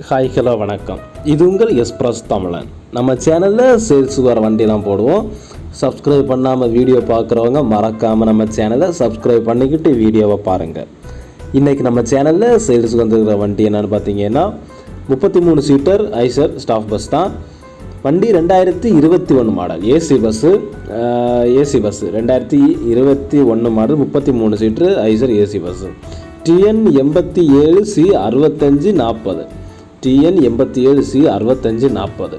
Hi hello வணக்கம். இது உங்கள் எஸ்பிரஸ் தமிழன். நம்ம சேனலில் சேல்ஸ் வர வண்டிலாம் போடுவோம். சப்ஸ்கிரைப் பண்ணாமல் வீடியோ பார்க்குறவங்க மறக்காமல் நம்ம சேனலை சப்ஸ்கிரைப் பண்ணிக்கிட்டு வீடியோவை பாருங்கள் இன்றைக்கி நம்ம சேனலில் சேல்ஸ் வந்துருக்கிற வண்டி என்னென்னு பார்த்தீங்கன்னா முப்பத்தி மூணு சீட்டர் ஐசர் ஸ்டாஃப் பஸ் தான். வண்டி ரெண்டாயிரத்தி இருபத்தி ஒன்று model AC bus AC bus ரெண்டாயிரத்தி இருபத்தி ஒன்று மாடல் முப்பத்தி மூணு seater Eicher AC bus TN எண்பத்தி ஏழு சி அறுபத்தஞ்சு நாற்பது. டிஎன் எண்பத்தி ஏழு சி அறுபத்தஞ்சு நாற்பது.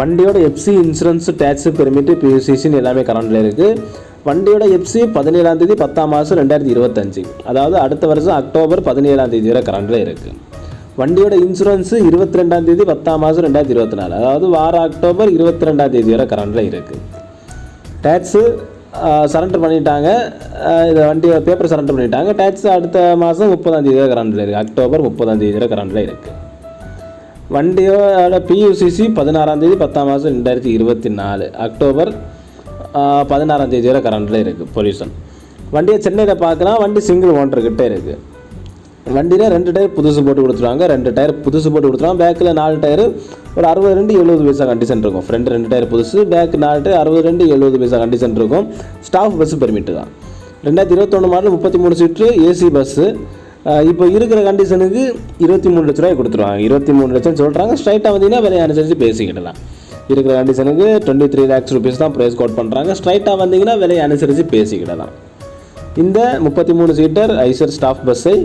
வண்டியோட எஃப்சி இன்சூரன்ஸு டேக்ஸு பெர்மிட்டு பியூசிசின்னு எல்லாமே கரண்டில் இருக்குது வண்டியோட எஃப்சி பதினேழாம் தேதி பத்தாம் மாதம் ரெண்டாயிரத்தி இருபத்தஞ்சு. அதாவது அடுத்த வருஷம் அக்டோபர் பதினேழாம் தேதி வரை கரண்டில் இருக்குது வண்டியோட இன்சூரன்ஸு இருபத்தி ரெண்டாம் தேதி பத்தாம் மாதம் ரெண்டாயிரத்தி இருபத்தி நாலு. அதாவது வார அக்டோபர் இருபத்தி ரெண்டாம் தேதி வரை கரண்டில் இருக்குது டேக்ஸு சரண்டர் பண்ணிட்டாங்க. அஹ் இந்த வண்டி பேப்பர் சரண்டர் பண்ணிட்டாங்க. டேக்ஸ் அடுத்த மாதம் முப்பதாம் தேதி வரை கரண்டில் இருக்குது அக்டோபர் முப்பதாம் தேதி வரை கரண்டில் இருக்குது வண்டியோட பியூசிசி பதினாறாம் தேதி பத்தாம் மாதம் ரெண்டாயிரத்தி இருபத்தி நாலு. அக்டோபர் பதினாறாந்தேதி பதினாறாம் தேதி வரை கரண்டில் இருக்குது பொல்யூஷன். வண்டியை சென்னையில் பார்க்கலாம் வண்டி சிங்கிள் ஓனர்கிட்ட இருக்குது வண்டியில் ரெண்டு டயர் புதுசு போட்டு கொடுத்துருவாங்க ரெண்டு டயர் புதுசு போட்டு கொடுத்துருவாங்க. பேக்கில் நாலு டயர் ஒரு அறுபது ரெண்டு எழுபது பைசா கண்டிஷன் இருக்கும். ஃப்ரண்ட் ரெண்டு டயர் புதுசு பேக் நாலு டயர் அறுபது ரெண்டு எழுபது பைசா கண்டிஷன் இருக்கும். ஸ்டாஃப் பஸ் பெர்மிட்டு தான். ரெண்டாயிரத்தி இருபத்தொன்று மாடல் முப்பத்தி மூணு சீட்டு ஏசி பஸ்ஸு இப்போ இருக்கிற கண்டிஷனுக்கு இருபத்தி மூணு லட்ச ரூபாய் கொடுத்துருவாங்க. இருபத்தி மூணு லட்சம் சொல்கிறாங்க ஸ்ட்ரைட்டாக வந்தீங்கன்னா விலையை அனுசரித்து பேசிக்கிடலாம். இருக்கிற கண்டிஷனுக்கு டுவெண்ட்டி த்ரீ லேக்ஸ் ருபீஸ் தான் ப்ரைஸ் கோட் பண்ணுறாங்க ஸ்ட்ரைட்டாக வந்தீங்கன்னா விலையை அனுசரித்து பேசிக்கிடலாம். இந்த முப்பத்தி மூணு சீட்டர் ஐசர் ஸ்டாஃப் பஸ்ஸை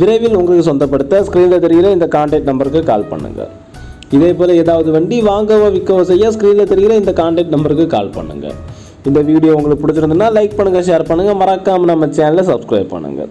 விரைவில் உங்களுக்கு சொந்தப்படுத்த ஸ்க்ரீனில் தெரிகிற இந்த கான்டாக்ட் நம்பருக்கு கால் பண்ணுங்கள் இதே போல் ஏதாவது வண்டி வாங்கவோ விற்கவோ செய்ய ஸ்க்ரீனில் தெரிகிற இந்த கான்டாக்ட் நம்பருக்கு கால் பண்ணுங்கள் இந்த வீடியோ உங்களுக்கு பிடிச்சிருந்ததுன்னா லைக் பண்ணுங்கள் ஷேர் பண்ணுங்கள் மறக்காமல் நம்ம சேனலை சப்ஸ்கிரைப் பண்ணுங்கள்